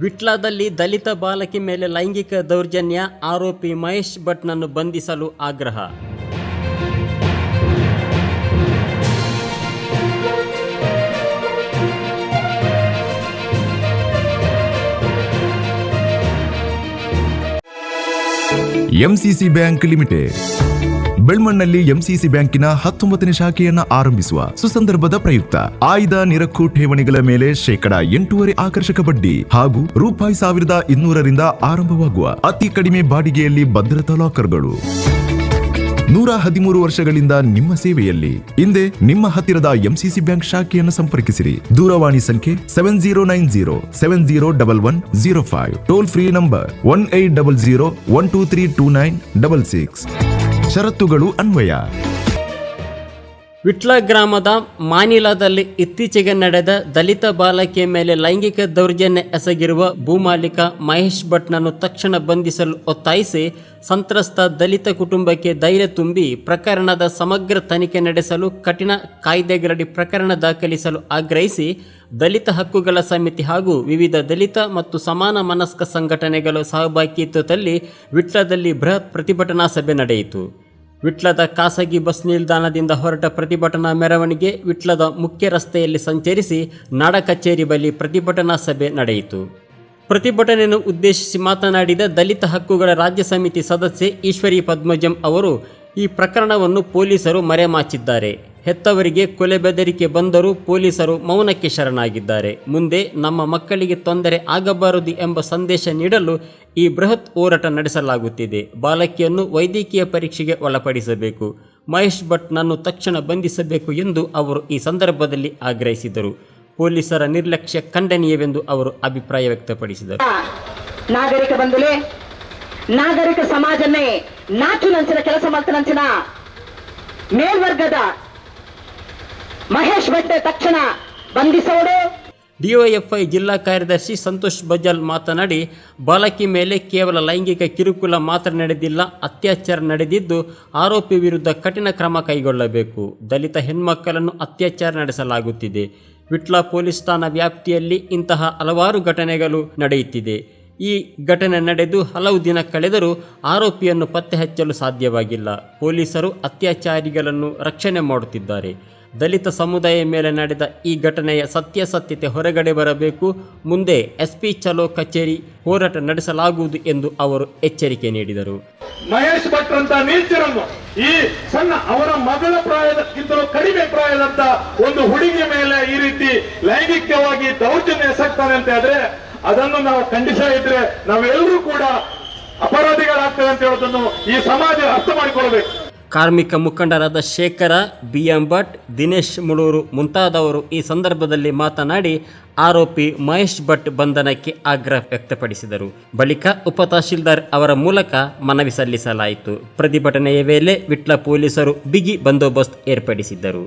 ವಿಟ್ಲದಲ್ಲಿ ದಲಿತ ಬಾಲಕಿ ಮೇಲೆ ಲೈಂಗಿಕ ದೌರ್ಜನ್ಯ ಆರೋಪಿ ಮಹೇಶ್ ಭಟ್ನನ್ನು ಬಂಧಿಸಲು ಆಗ್ರಹ. ಎಂಸಿಸಿ ಬ್ಯಾಂಕ್ ಲಿಮಿಟೆಡ್ ಬೆಳ್ಮಣ್ಣಲ್ಲಿ ಎಂಸಿಸಿ ಬ್ಯಾಂಕಿನ ಹತ್ತೊಂಬತ್ತನೇ ಶಾಖೆಯನ್ನ ಆರಂಭಿಸುವ ಸುಸಂದರ್ಭದ ಪ್ರಯುಕ್ತ ಆಯ್ದ ನಿರಕ್ಕು ಠೇವಣಿಗಳ ಮೇಲೆ ಶೇಕಡ ಎಂಟೂವರೆ ಆಕರ್ಷಕ ಬಡ್ಡಿ ಹಾಗೂ ರೂಪಾಯಿ ಸಾವಿರದ ಇನ್ನೂರರಿಂದ ಆರಂಭವಾಗುವ ಅತಿ ಕಡಿಮೆ ಬಾಡಿಗೆಯಲ್ಲಿ ಭದ್ರತಾ ಲಾಕರ್ಗಳು. ನೂರ ಹದಿಮೂರು ವರ್ಷಗಳಿಂದ ನಿಮ್ಮ ಸೇವೆಯಲ್ಲಿ ಹಿಂದೆ ನಿಮ್ಮ ಹತ್ತಿರದ ಎಂಸಿಸಿ ಬ್ಯಾಂಕ್ ಶಾಖೆಯನ್ನು ಸಂಪರ್ಕಿಸಿರಿ. ದೂರವಾಣಿ ಸಂಖ್ಯೆ seven zero nine zero seven zero double one zero five. Toll free number one eight double zero one two three two nine double six. ಷರತ್ತುಗಳು ಅನ್ವಯ. ವಿಟ್ಲ ಗ್ರಾಮದ ಮಾನಿಲಾದಲ್ಲಿ ಇತ್ತೀಚೆಗೆ ನಡೆದ ದಲಿತ ಬಾಲಕಿಯ ಮೇಲೆ ಲೈಂಗಿಕ ದೌರ್ಜನ್ಯ ಎಸಗಿರುವ ಭೂಮಾಲೀಕ ಮಹೇಶ್ ಭಟ್ನನ್ನು ತಕ್ಷಣ ಬಂಧಿಸಲು ಒತ್ತಾಯಿಸಿ ಸಂತ್ರಸ್ತ ದಲಿತ ಕುಟುಂಬಕ್ಕೆ ಧೈರ್ಯ ತುಂಬಿ ಪ್ರಕರಣದ ಸಮಗ್ರ ತನಿಖೆ ನಡೆಸಲು ಕಠಿಣ ಕಾಯ್ದೆಗಳಡಿ ಪ್ರಕರಣ ದಾಖಲಿಸಲು ಆಗ್ರಹಿಸಿ ದಲಿತ ಹಕ್ಕುಗಳ ಸಮಿತಿ ಹಾಗೂ ವಿವಿಧ ದಲಿತ ಮತ್ತು ಸಮಾನ ಮನಸ್ಕ ಸಂಘಟನೆಗಳು ಸಹಭಾಗಿತ್ವದಲ್ಲಿ ವಿಟ್ಲದಲ್ಲಿ ಬೃಹತ್ ಪ್ರತಿಭಟನಾ ಸಭೆ ನಡೆಯಿತು. ವಿಟ್ಲದ ಖಾಸಗಿ ಬಸ್ ನಿಲ್ದಾಣದಿಂದ ಹೊರಟ ಪ್ರತಿಭಟನಾ ಮೆರವಣಿಗೆ ವಿಟ್ಲದ ಮುಖ್ಯ ರಸ್ತೆಯಲ್ಲಿ ಸಂಚರಿಸಿ ನಾಡ ಕಚೇರಿ ಬಳಿ ಪ್ರತಿಭಟನಾ ಸಭೆ ನಡೆಯಿತು. ಪ್ರತಿಭಟನೆಯನ್ನು ಉದ್ದೇಶಿಸಿ ಮಾತನಾಡಿದ ದಲಿತ ಹಕ್ಕುಗಳ ರಾಜ್ಯ ಸಮಿತಿ ಸದಸ್ಯೆ ಈಶ್ವರಿ ಪದ್ಮಜಂ ಅವರು, ಈ ಪ್ರಕರಣವನ್ನು ಪೊಲೀಸರು ಮರೆಮಾಚಿದ್ದಾರೆ. ಹೆತ್ತವರಿಗೆ ಕೊಲೆ ಬೆದರಿಕೆ ಬಂದರೂ ಪೊಲೀಸರು ಮೌನಕ್ಕೆ ಶರಣಾಗಿದ್ದಾರೆ. ಮುಂದೆ ನಮ್ಮ ಮಕ್ಕಳಿಗೆ ತೊಂದರೆ ಆಗಬಾರದು ಎಂಬ ಸಂದೇಶ ನೀಡಲು ಈ ಬೃಹತ್ ಹೋರಾಟ ನಡೆಸಲಾಗುತ್ತಿದೆ. ಬಾಲಕಿಯನ್ನು ವೈದ್ಯಕೀಯ ಪರೀಕ್ಷೆಗೆ ಒಳಪಡಿಸಬೇಕು. ಮಹೇಶ್ ಭಟ್ನನ್ನು ತಕ್ಷಣ ಬಂಧಿಸಬೇಕು ಎಂದು ಅವರು ಈ ಸಂದರ್ಭದಲ್ಲಿ ಆಗ್ರಹಿಸಿದರು. ಪೊಲೀಸರ ನಿರ್ಲಕ್ಷ್ಯ ಖಂಡನೀಯವೆಂದು ಅವರು ಅಭಿಪ್ರಾಯ ವ್ಯಕ್ತಪಡಿಸಿದರು. ನಾಗರಿಕ ಬಂಧುಲೆ, ನಾಗರಿಕ ಸಮಾಜನೇ ನಾಚು ನಂಚಿನ ಕೆಲಸ ಮಾಡ್ತಾನಂಚಿನ ಮೇಲ್ವರ್ಗದ ಮಹೇಶ್ ಭಟ್ಟೆ ತಕ್ಷಣ ಬಂಧಿಸೋಡು ಡಿವೈಎಫ್ಐ ಜಿಲ್ಲಾ ಕಾರ್ಯದರ್ಶಿ ಸಂತೋಷ್ ಬಜಾಲ್ ಮಾತನಾಡಿ, ಬಾಲಕಿ ಮೇಲೆ ಕೇವಲ ಲೈಂಗಿಕ ಕಿರುಕುಳ ಮಾತ್ರ ನಡೆದಿಲ್ಲ, ಅತ್ಯಾಚಾರ ನಡೆದಿದ್ದು ಆರೋಪಿ ವಿರುದ್ಧ ಕಠಿಣ ಕ್ರಮ ಕೈಗೊಳ್ಳಬೇಕು. ದಲಿತ ಹೆಣ್ಮಕ್ಕಳನ್ನು ಅತ್ಯಾಚಾರ ನಡೆಸಲಾಗುತ್ತಿದೆ. ವಿಟ್ಲ ಪೊಲೀಸ್ ಠಾಣಾ ವ್ಯಾಪ್ತಿಯಲ್ಲಿ ಇಂತಹ ಹಲವಾರು ಘಟನೆಗಳು ನಡೆಯುತ್ತಿದೆ. ಈ ಘಟನೆ ನಡೆದು ಹಲವು ದಿನ ಕಳೆದರೂ ಆರೋಪಿಯನ್ನು ಪತ್ತೆ ಹಚ್ಚಲು ಸಾಧ್ಯವಾಗಿಲ್ಲ. ಪೊಲೀಸರು ಅತ್ಯಾಚಾರಿಗಳನ್ನು ರಕ್ಷಣೆ ಮಾಡುತ್ತಿದ್ದಾರೆ. ದಲಿತ ಸಮುದಾಯ ಮೇಲೆ ನಡೆದ ಈ ಘಟನೆಯ ಸತ್ಯಾಸತ್ಯತೆ ಹೊರಗಡೆ ಬರಬೇಕು. ಮುಂದೆ ಎಸ್ಪಿ ಚಲೋ ಕಚೇರಿ ಹೋರಾಟ ನಡೆಸಲಾಗುವುದು ಎಂದು ಅವರು ಎಚ್ಚರಿಕೆ ನೀಡಿದರು. ಮಹೇಶ್ ಭಟ್ ಅಂತ ಈ ಸಣ್ಣ ಅವರ ಮಗಳ ಪ್ರಾಯದಕ್ಕಿಂತಲೂ ಕಡಿಮೆ ಪ್ರಾಯದಂತ ಒಂದು ಹುಡುಗಿ ಮೇಲೆ ಈ ರೀತಿ ಲೈಂಗಿಕವಾಗಿ ದೌರ್ಜನ್ಯ ಎಸಗ್ತಾನೆ ಅಂತ ಆದ್ರೆ ಅದನ್ನು ನಾವು ಖಂಡಿಸ್ತಾ ಇದ್ರೆ ನಾವೆಲ್ಲರೂ ಕೂಡ ಅಪರಾಧಿಗಳಾಗ್ತೇವೆ ಅಂತ ಹೇಳೋದನ್ನು ಈ ಸಮಾಜ ಅರ್ಥ ಮಾಡಿಕೊಳ್ಳಬೇಕು. ಕಾರ್ಮಿಕ ಮುಖಂಡರಾದ ಶೇಖರ, ಬಿ. ಎಂ ಭಟ್ ದಿನೇಶ್ ಮುಳೂರು ಮುಂತಾದವರು ಈ ಸಂದರ್ಭದಲ್ಲಿ ಮಾತನಾಡಿ ಆರೋಪಿ ಮಹೇಶ್ ಭಟ್ ಬಂಧನಕ್ಕೆ ಆಗ್ರಹ ವ್ಯಕ್ತಪಡಿಸಿದರು. ಬಳಿಕ ಉಪ ತಹಶೀಲ್ದಾರ್ ಅವರ ಮೂಲಕ ಮನವಿ ಸಲ್ಲಿಸಲಾಯಿತು. ಪ್ರತಿಭಟನೆಯ ವೇಳೆ ವಿಟ್ಲ ಪೊಲೀಸರು ಬಿಗಿ ಬಂದೋಬಸ್ತ್ ಏರ್ಪಡಿಸಿದ್ದರು.